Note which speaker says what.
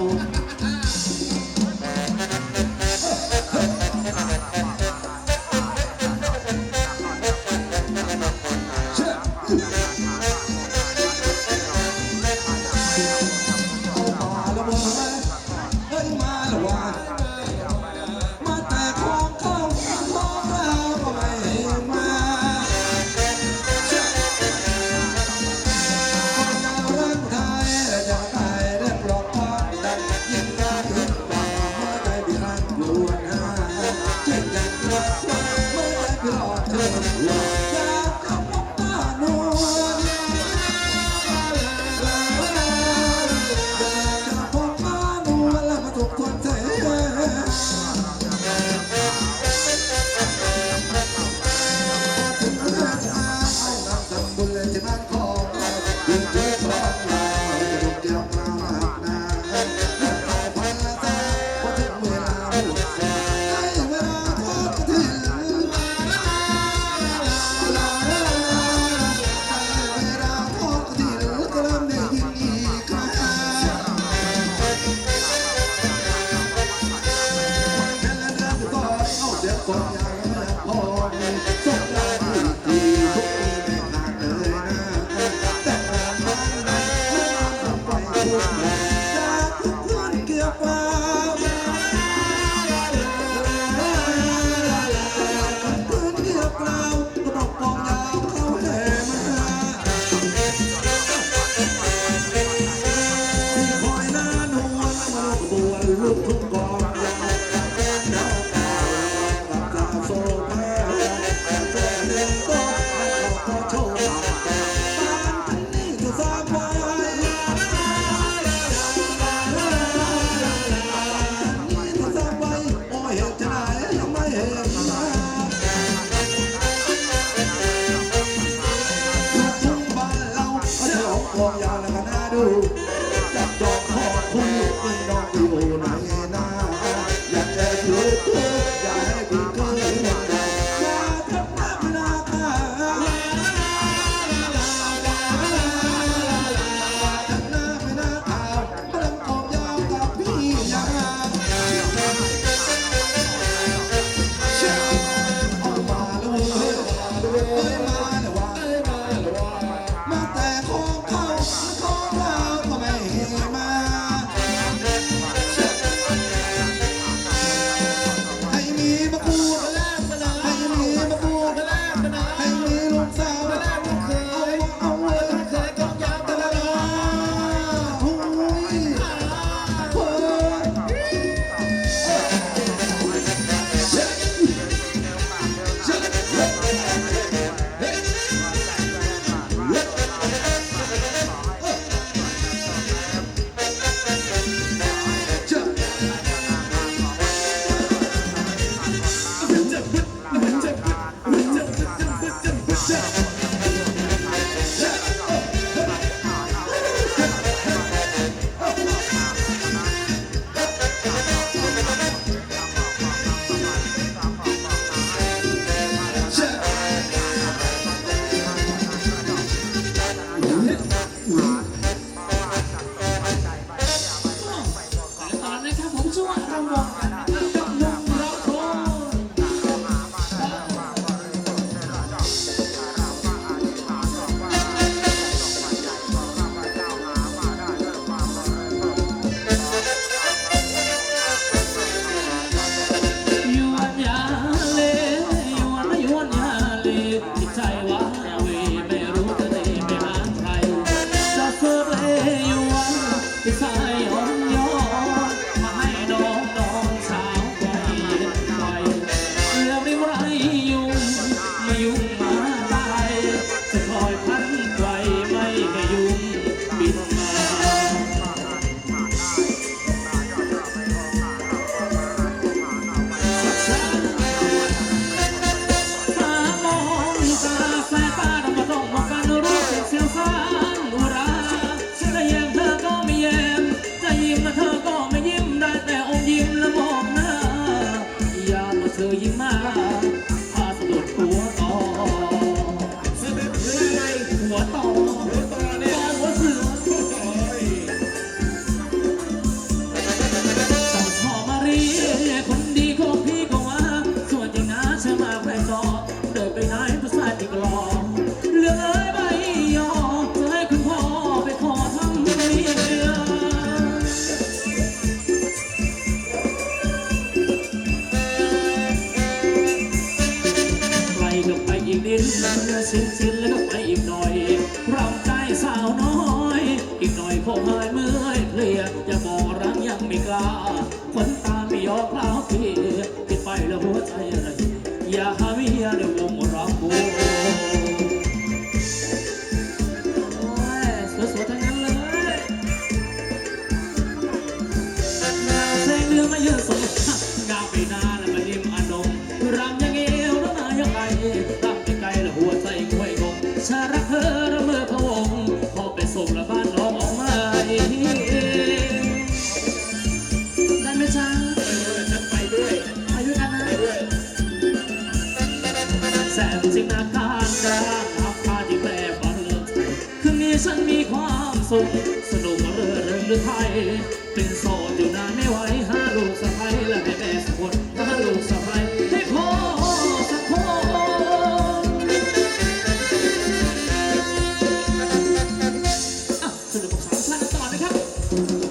Speaker 1: กู Música ยอมพลาวพี่
Speaker 2: คิดไปแล้วหัวใจอะไรอย่าหาเมียในวงรำวงโอ้ยสวยๆทั้งนั้นเลยแสงเดือนมาเยอะสมกาไปนาแล้วมาดิมอานงรำยังเอวแล้วมายังไงรำไปไกลแล้วหัวใจควยงงชารักเธอ ฉันมีความสุขสนุกเรื่อเริงหรือไทย เป็นโสดอยู่นานไม่ไหวหาลูกสะใภ้และให้แม่สักคนหาลูกสะใภ้ให้พ่อสักคนอะสนุกสามชาติต่อนะครับ